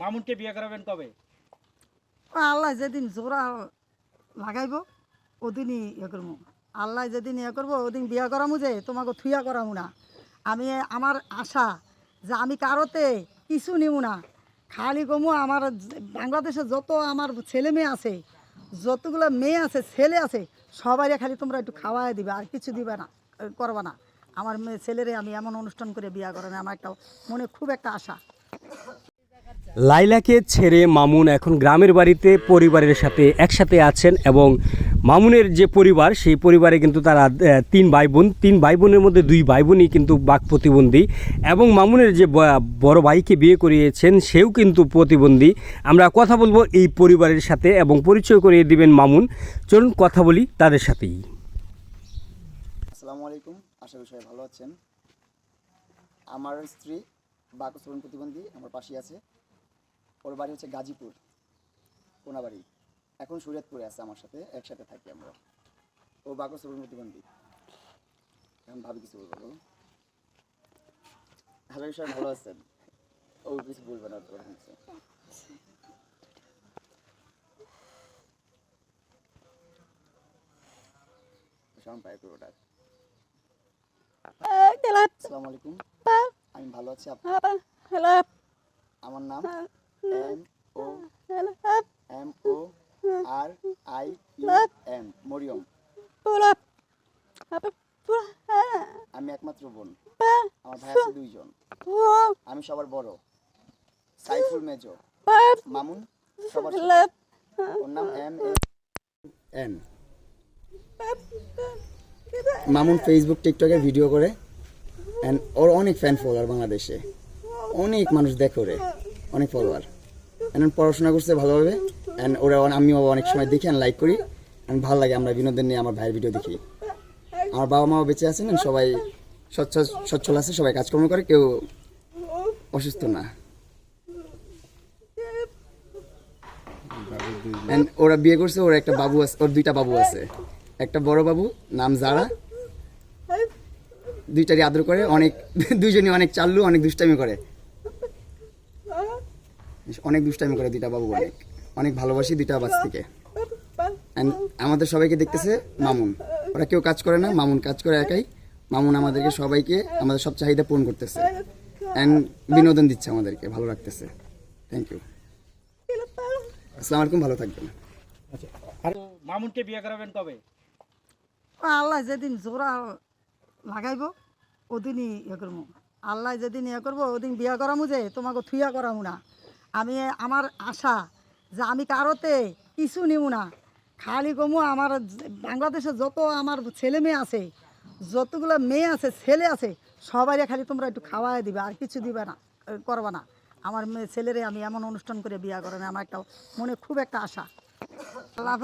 মামুনকে বিয়ে করাবেন কবে? আল্লাহ যেদিন জোড়া লাগাইব, ওদিনই ইয়ে করব আল্লাহ যেদিন ইয়ে করব, ওদিন বিয়া করামু যে, তোমাকে থুয়া করামু না। আমি, আমার আশা যে আমি কারোতে কিছু নিব না। খালি কমু আমার বাংলাদেশে যত আমার ছেলে মেয়ে আছে, যতগুলো মেয়ে আছে, ছেলে আছে সবাই খালি তোমরা একটু খাওয়াই দিবে, আর কিছু দিবে না, করবা না। আমার মেয়ে ছেলেরে আমি এমন অনুষ্ঠান করে বিয়া করানো আমার একটা মনে খুব একটা আশা। লাইলাকে ছেড়ে মামুন এখন গ্রামের বাড়িতে পরিবারের সাথে একসাথে আছেন এবং মামুনের যে পরিবার, সেই পরিবারে কিন্তু তারা তিন ভাই বোন তিন ভাই বোনের মধ্যে দুই ভাই বোনই কিন্তু বাক প্রতিবন্ধী এবং মামুনের যে বড় ভাইকে বিয়ে করিয়েছেন, সেও কিন্তু প্রতিবন্ধী। আমরা কথা বলব এই পরিবারের সাথে এবং পরিচয় করিয়ে দিবেন মামুন। চলুন কথা বলি তাদের সাথেই। আসসালামু আলাইকুম, আশা করি সবাই ভালো আছেন। আমার স্ত্রী বাকসরণ প্রতিবন্ধী, আমার পাশে আছে। ওর বাড়ি হচ্ছে গাজীপুর কোনাবাড়ি এখন সুরিয়াতপুরে আছে আমার সাথে একসাথে থাকি আমরা। ও বাকসরণ প্রতিবন্ধী এখন ভাবি কিছু বলব বলো আশা করি ভালো আছেন? ও কিছু বলবে না তোর হচ্ছে। আলাইকুম। আমি ভালো আছি আমার নাম? M O M O R I M Mariam. আমি একমাত্র বোন। আমার ভাই আছে দুইজন। আমি সবার বড়। সাইফুল মেজো। মামুন, সবার। ওর নাম এম এন মামুন ফেসবুক টিকটকে ভিডিও করে। অ্যান্ড ওর অনেক ফ্যান ফলোয়ার বাংলাদেশে। অনেক মানুষ দেখে ওরে। অনেক ফলোয়ার এখন পড়াশোনা করছে ভালোভাবে। অ্যান্ড ওরা আমিও অনেক সময় দেখি অ্যান্ড লাইক করি। অ্যান্ড ভালো লাগে আমরা বিনোদন নিয়ে আমার ভাইয়ের ভিডিও দেখি। আমার বাবা মাও বেঁচে আছেন সবাই স্বচ্ছ সচ্ছল আছে, সবাই কাজকর্ম করে, কেউ অসুস্থ না। ওরা বিয়ে করছে, ওর একটা বাবু আছে ওর দুইটা বাবু আছে। একটা বড় বাবু, নাম জারা। দুইটারই আদর করে, অনেক দুইজনই অনেক চাল্লু, অনেক দুষ্টামি করে। অনেক দুষ্টামি করে দুইটা বাবু অনেক অনেক ভালোবাসি দুইটা বাচ্চাকে And আমাদের সবাইকে দেখতেছে মামুন। ওরা কেউ কাজ করে না মামুন কাজ করে একাই। মামুন আমাদেরকে সবাইকে আমাদের সব চাহিদা পূরণ করতেছে। অ্যান্ড বিনোদন দিচ্ছে আমাদেরকে ভালো রাখতেছে। থ্যাংক ইউ আসসালামু আলাইকুম ভালো থাকবেন। মামুনকে বিয়ে করাবেন কবে? আল্লাহ যেদিন জোড়া লাগাইব ওদিনই ইয়ে করব আল্লাহ যেদিন ইয়ে করব ওদিন বিয়া করামু যে তোমাকে থুয়া করামু না। আমি, আমার আশা যে আমি কারোতে কিছু নিব না। খালি কমু আমার বাংলাদেশে যত আমার ছেলে মেয়ে আছে, যতগুলো মেয়ে আছে, ছেলে আছে সবাই খালি তোমরা একটু খাওয়াই দিবে, আর কিছু দিবে না করবা না। আমার মেয়ে ছেলেরে আমি এমন অনুষ্ঠান করে বিয়া করানো আমার একটা মনে খুব একটা আশা। আল্লাহ